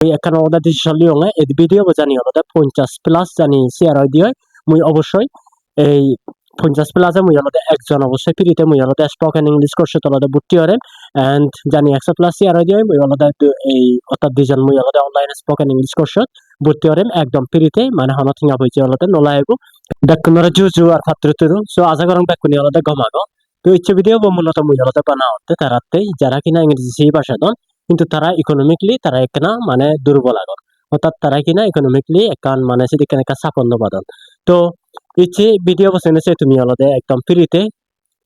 এখানে ওদের ডিসিশন লিওঙে এই ভিডিও জানি ওদের পঞ্চাশ প্লাস জানি শেয়ার হয় দিয়ে মুই অবশ্যই এই পঞ্চাশ প্লাসে মুই ওদের একজন অবশ্যই ফ্রিতে মুই ওদের স্পোকেন ইংলিশ কোর্সে তোলাদের ভর্তি হরে এন্ড জানি একশো প্লাস শেয়ার হয় দিয়ে মুই ওদের এই অর্থাৎ দুজন মুই ওদের অনলাইনে স্পোকেন ইংলিশ কোর্সত ভর্তি হরেন একদম ফ্রিতে মানে হন থিঙা হয়েছে ওদের নোলাইবু বেকুনরে জু জু আর ফাত্র তুরু। সো আশা করং বেকুনি ওদের গমাগো। তো ইচ্ছে ভিডিও মূলত মুই ওদের বানাওতে তারাতে যারা কিনা ইংরেজি সেই ভাষা দন কিন্তু তারা ইকোনমিকলি তারা একনা মানে দুর্বল আগন অর্থাৎ তারা কিনা ইকোনমিকলি একান মানে সেদিকে সাফল্য বাদন। তো, ইচ্ছে ভিডিও বসেনেছে তুমি অলদে একদম ফ্রিতে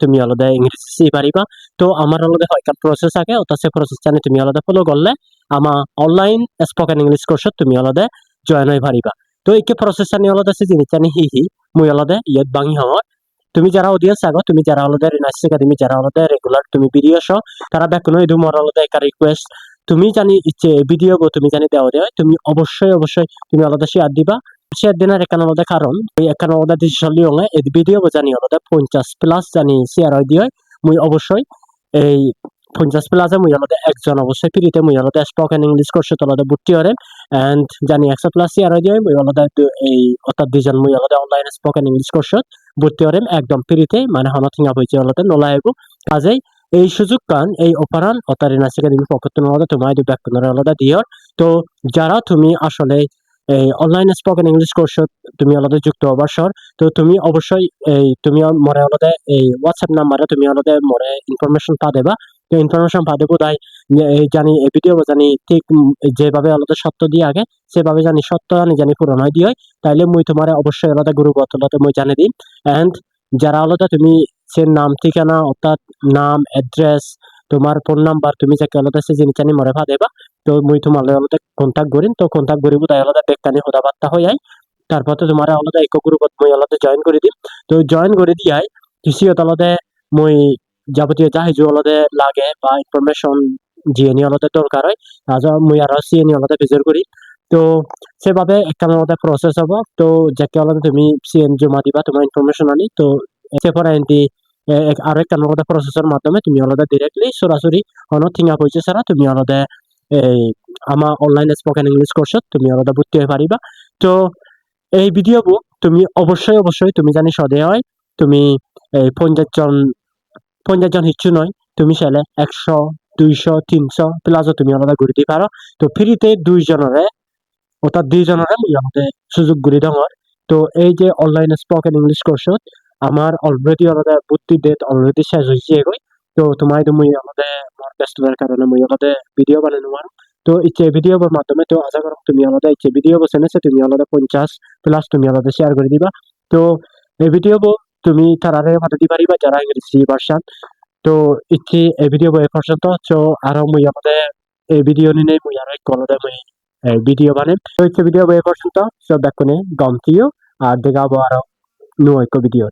তুমি অলদে ইংরেজি শিখি পারিবা তো আমার অলদে হয় কার প্রসেস আছে অর্থাৎ সে প্রসেস জানি তুমি অলদে ফলো করলে আমার অনলাইন স্পোকেন ইংলিশ কোর্সত তুমি অলদে জয়েন হয়ে পারিবা তো, একে প্রসেস জানি অলদে সে জিনিস জানি হি হি মুই অলদে ইয়ত বাঙি হওয়ার তুমি যারা অডিয়েন্স আগো তুমি যারা অলদে রিনাইস একাডেমি যারা অলদে রেগুলার তুমি ভিডিও শো তারা বেকুনো ইদু মোর অলদে একটা রিকোয়েস্ট তুমি জানি ইচ্ছে ভিডিও গো তুমি জানি দেওয়া দেয় তুমি অবশ্যই অবশ্যই তুমি আলাদা শেয়ার দিবা। শেয়ার দিনের এখানে আলাদা কারণ এখানে আলাদা ডিসিশন লিওঙে এই ভিডিও গো জানি আলাদা পঞ্চাশ প্লাস জানি শেয়ার হয় দিয়ে মুই অবশ্যই এই পঞ্চাশ প্লাসে মুই আলাদা একজন অবশ্যই ফ্রিতে মুই আলাদা স্পোকেন ইংলিশ কোর্সে আলাদা ভর্তি হরেন এন্ড জানি একশো প্লাস শেয়ার হয় দিয়ে মুই আলাদা এই অর্থাৎ দুজন মুই আলাদা অনলাইন স্পোকেন ইংলিশ কোর্সত ভর্তি হরেন একদম ফ্রিতে মানে হামাথিঙা থিঙা অলতে আলাদা নোলাইবু কাজেই এই সুযোগ কান, এই অপারান অতারি নাচিকা একাডেমি পক্ষ থেকে তোমায় দুই ব্যাকরণের আলাদা দিয়র। তো যারা তুমি আসলে এই অনলাইন স্পোকেন ইংলিশ কোর্স তুমি আলাদা যুক্ত হবার সর, তো তুমি অবশ্যই এই তুমি মরে আলাদা এই হোয়াটসঅ্যাপ নাম্বারে তুমি আলাদা মরে ইনফরমেশন পা দেবা। ইনফরমেশন পা দেবো তাই এই জানি ভিডিও জানি ঠিক যেভাবে আলাদা সত্য দিয়ে আগে, সেভাবে জানি সত্য জানি জানি পূরণ হয় দিয়ে তাইলে মুই তোমার অবশ্যই আলাদা গ্রুপ অতলাতে মুই জানি দিই এন্ড যারা আলাদা তুমি সে নাম, ঠিকানা, অর্থাৎ নাম অ্যাড্রেস তোমার ফোন নাম্বার তুমি যাকে আলাদা সে জিনিস জানি মরে ভা দেবা, তো মুই তোমার আলাদা কন্ট্যাক্ট করিন তো কন্ট্যাক্ট করিব তাই আলাদা বেকানি হদা বার্তা হয়ে যায় তারপর তো তোমার আলাদা ইকো গ্রুপত মুই আলাদা জয়েন করে দিম। তো জয়েন করে দিয়াই কৃষিয়ত আলাদা মুই যাবতীয় যা হিজু আলাদা লাগে বা ইনফরমেশন জিএনি আলাদা দরকার হয় আজ মুই আর সিএনি আলাদা ভিজিট করি তো সেভাবে একটা আলাদা প্রসেস হব। তো, যাকে আলাদা তুমি সিএন জমা দিবা তোমার ইনফরমেশন আনি, তো সেপর এন্টি আরও একটা আলাদা প্রসেসের মাধ্যমে তুমি আলাদা ডিরেক্টলি সরাসরি কোনো থিঙ্গা পয়সা ছাড়া তুমি আলাদা এই আমার অনলাইন স্পোকেন ইংলিশ কোর্সত তুমি আলাদা ভর্তি হয়ে পারিবা তো, এই ভিডিও তুমি অবশ্যই অবশ্যই তুমি জানি সদে হয়। তুমি, এই পঞ্চাশ জন পঞ্চাশ জন হিচ্ছু নয়, তুমি চাইলে একশো, দুইশো, তিনশো প্লাসও তুমি আলাদা ঘুরে দিতে পারো। তো ফ্রিতে দুইজনরে অর্থাৎ দুইজনরে আমাদের সুযোগ ঘুরে দেওয়ার তো এই যে অনলাইন স্পোকেন ইংলিশ কোর্সত আমার অলরেডি আলাদা ভর্তি ডেট অলরেডি শেষ হয়েছে এগোই তো তোমার তো মুই আমাদের ব্যস্ততার কারণে মুই আমাদের ভিডিও বানানো আর তো ইচ্ছে ভিডিও মাধ্যমে তো আশা করো তুমি আমাদের ইচ্ছে ভিডিও বসেনেছে তুমি আমাদের পঞ্চাশ প্লাস তুমি আমাদের শেয়ার করে দিবা। তো এই ভিডিও তুমি তারারে পাঠাতে পারিবা, যারা ইংরেজি ভার্সান তো ইচ্ছি এই ভিডিও বই পর্যন্ত, তো আরও মুই আমাদের এই ভিডিও নিয়ে মুই আরও এক আলাদা মুই ভিডিও বানে তো ইচ্ছে ভিডিও বই পর্যন্ত, সব দেখুন গমতিও আর দেখাবো আরও নয় ভিডিও